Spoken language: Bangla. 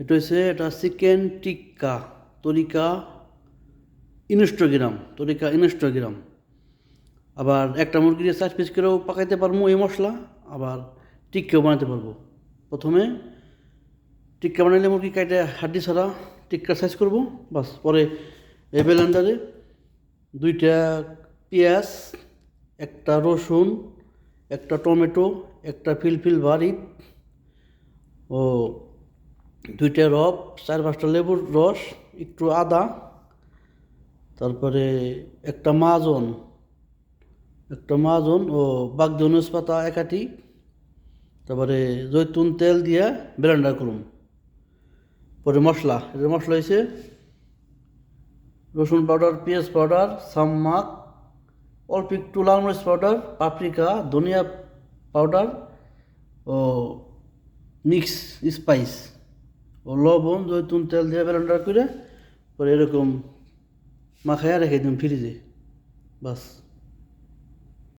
এটা হচ্ছে এটা চিকেন টিক্কা, তরিকা ইনস্টোগ্রাম তরিকা ইনস্টোগ্রাম। আবার একটা মুরগি চার পিস করেও পাকাইতে পারব এই মশলা, আবার টিক্কাও বানাতে পারব। প্রথমে টিক্কা বানাইলে মুরগি কাইটে হাড্ডি ছাড়া টিক্কা সাইজ করব, বাস পরে এই ব্লেন্ডারে দুইটা পেঁয়াজ, একটা রসুন, একটা টমেটো, একটা ফিলফিল বাড়ি ও দুইটা রব, চার পাঁচটা লেবুর রস, একটু আদা, তারপরে একটা মাজন একটা মাজন ও বাগদনুস পাতা একাটি তারপরে জৈতুন তেল দিয়ে ব্লেন্ডার করুন। পরে মশলা এটা মশলা হয়েছে রসুন পাউডার, পেঁয়াজ পাউডার, সাম্মাক, অল্প একটু লাল মরিচ পাউডার, পাপরিকা, ধনিয়া পাউডার ও মিক্স স্পাইস। ও লবণ জৈতুন তেল দিয়ে ব্লেন্ডার করে পরে এরকম মাখাইয়া রেখে দিন ফ্রিজে বাস।